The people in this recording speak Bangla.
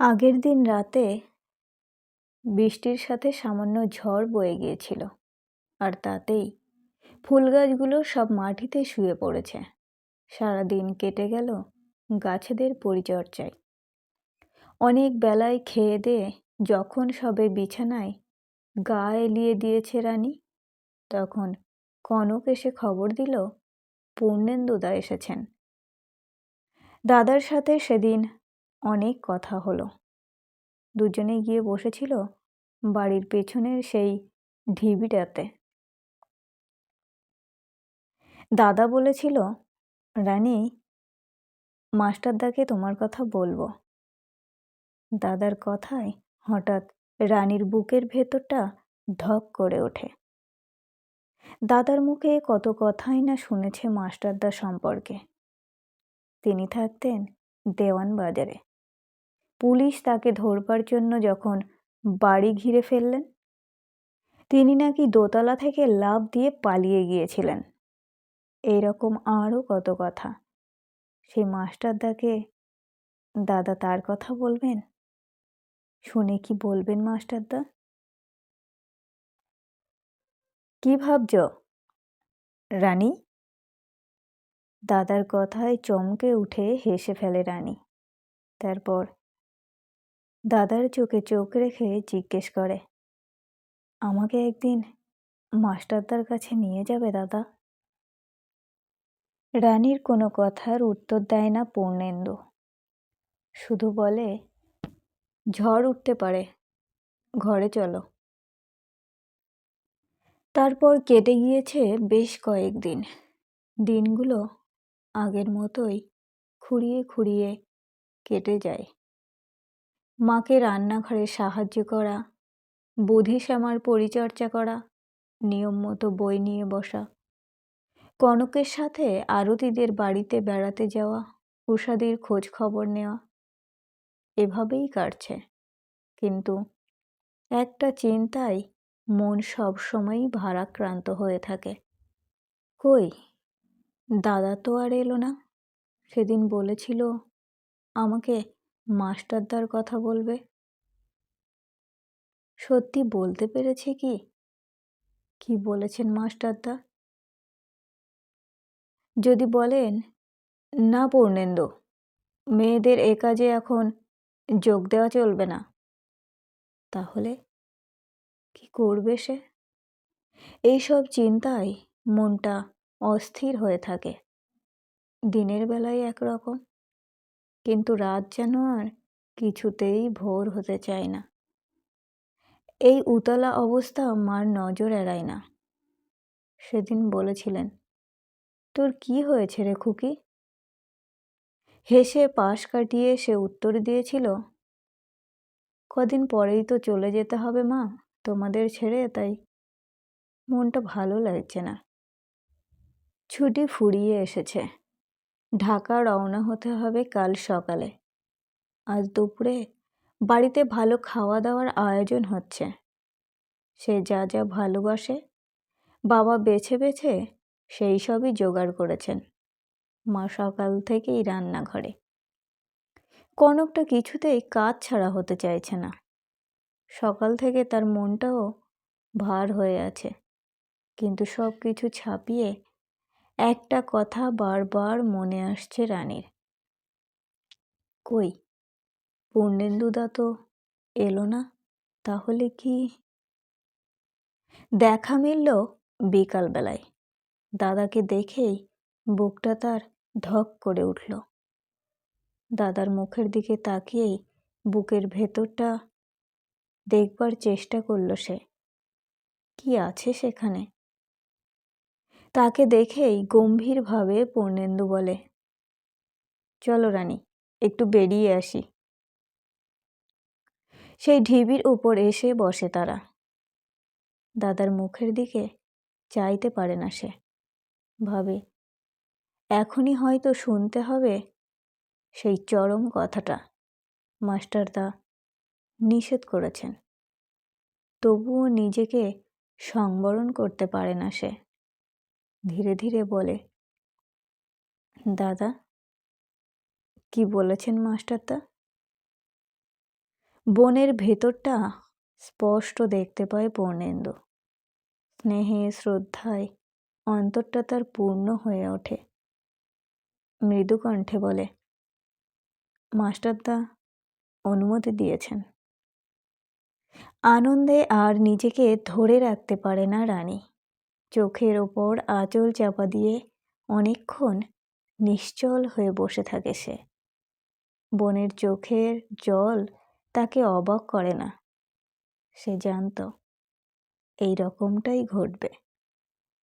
আগের দিন রাতে বৃষ্টির সাথে সামান্য ঝড় বয়ে গিয়েছিল, আর তাতেই ফুল গাছগুলো সব মাটিতে শুয়ে পড়েছে। সারা দিন কেটে গেল গাছেদের পরিচর্যায়। অনেক বেলায় খেয়ে দিয়ে যখন সবে বিছানায় গা এলিয়ে দিয়েছে রানী, তখন কনক এসে খবর দিল পূর্ণেন্দুদা এসেছেন। দাদার সাথে সেদিন অনেক কথা হলো। দুজনে গিয়ে বসেছিল বাড়ির পেছনের সেই ঢিবিটাতে। দাদা বলেছিল, রানী, মাস্টারদাকে তোমার কথা বলব। দাদার কথায় হঠাৎ রানীর বুকের ভেতরটা ধক করে ওঠে। দাদার মুখে কত কথাই না শুনেছে মাস্টারদা সম্পর্কে। তিনি থাকতেন দেওয়ান বাজারে। পুলিশ তাকে ধরবার জন্য যখন বাড়ি ঘিরে ফেললেন, তিনি নাকি দোতলা থেকে লাভ দিয়ে পালিয়ে গিয়েছিলেন। এইরকম আরও কত কথা। সেই মাস্টারদাকে দাদা তার কথা বলবেন? শুনে কি বলবেন মাস্টারদা কি ভাবছ, রানী? দাদার কথায় চমকে উঠে হেসে ফেলে রানী। তারপর দাদার চোখে চোখ রেখে জিজ্ঞেস করে, আমাকে একদিন মাস্টারদার কাছে নিয়ে যাবে দাদা? রানীর কোনো কথার উত্তর দেয় না পূর্ণেন্দু। শুধু বলে, ঝড় উঠতে পারে, ঘরে চলো। তারপর কেটে গিয়েছে বেশ কয়েকদিন দিনগুলো আগের মতোই খুঁড়িয়ে খুঁড়িয়ে কেটে যায়। মাকে রান্নাঘরে সাহায্য করা বুধিশ্যামার পরিচর্যা করা, নিয়ম মতো বই নিয়ে বসা, কনকের সাথে আরতিদের বাড়িতে বেড়াতে যাওয়া উষাদির খোঁজ খবর নেওয়া, এভাবেই কাটছে। কিন্তু একটা চিন্তায় মন সবসময়ই ভারাক্রান্ত হয়ে থাকে। কই, দাদা তো আর এলো না? সেদিন বলেছিল আমাকে মাস্টারদার কথা বলবে? সত্যি বলতে পেরেছে কি? কি বলেছেন মাস্টারদা যদি বলেন, না পূর্ণেন্দু, মেয়েদের এ কাজে এখন যোগ দেওয়া চলবে না। তাহলে কি করবে সে? এইসব চিন্তায় মনটা অস্থির হয়ে থাকে। দিনের বেলায় একরকম। কিন্তু রাত যেন আর কিছুতেই ভোর হতে চায় না। এই উতলা অবস্থা মার নজর এড়ায় না। সেদিন বলেছিলেন, তোর কি হয়েছে রে খুকি? হেসে পাশ কাটিয়ে সে উত্তর দিয়েছিল, কদিন পরেই তো চলে যেতে হবে মা, তোমাদের ছেড়ে, তাই মনটা ভালো লাগছে না। ছুটি ফুরিয়ে এসেছে। ঢাকা রওনা হতে হবে কাল সকালে। আজ দুপুরে বাড়িতে ভালো খাওয়া দাওয়ার আয়োজন হচ্ছে। সে যা যা ভালোবাসে বাবা বেছে বেছে সেই সবই জোগাড় করেছেন। মা সকাল থেকেই রান্নাঘরে। কনকটা কিছুতেই কাজ ছাড়া হতে চাইছে না। সকাল থেকে তার মনটাও ভার হয়ে আছে। কিন্তু সব কিছু ছাপিয়ে একটা কথা বারবার মনে আসছে রানীর। কই, পূর্ণেন্দুদা তো এলো না, তাহলে কি? দেখা মিলল বিকালবেলায় দাদাকে দেখেই বুকটা তার ধক করে উঠল। দাদার মুখের দিকে তাকিয়েই বুকের ভেতরটা দেখবার চেষ্টা করল সে। কি আছে সেখানে? তাকে দেখেই গম্ভীরভাবে পূর্ণেন্দু বলে, চলো রানী, একটু বেরিয়ে আসি। সেই ঢিবির উপর এসে বসে তারা। দাদার মুখের দিকে চাইতে পারে না সে। ভাবে, এখনই হয়তো শুনতে হবে সেই চরম কথাটা। মাস্টারদা নিষেধ করেছেন। তবুও নিজেকে সংবরণ করতে পারে না সে। ধীরে ধীরে বলে, দাদা, কি বলেছেন মাস্টারদা বনের ভেতরটা স্পষ্ট দেখতে পায় পূর্ণেন্দু স্নেহে, শ্রদ্ধায় অন্তরটা তার পূর্ণ হয়ে ওঠে। মৃদু কণ্ঠে বলে মাস্টারদা অনুমতি দিয়েছেন। আনন্দে আর নিজেকে ধরে রাখতে পারে না রানী। চোখের ওপর আঁচল চাপা দিয়ে অনেকক্ষণ নিশ্চল হয়ে বসে থাকে সে। বনের চোখের জল তাকে অবাক করে না। সে জানত, এই রকমটাই ঘটবে।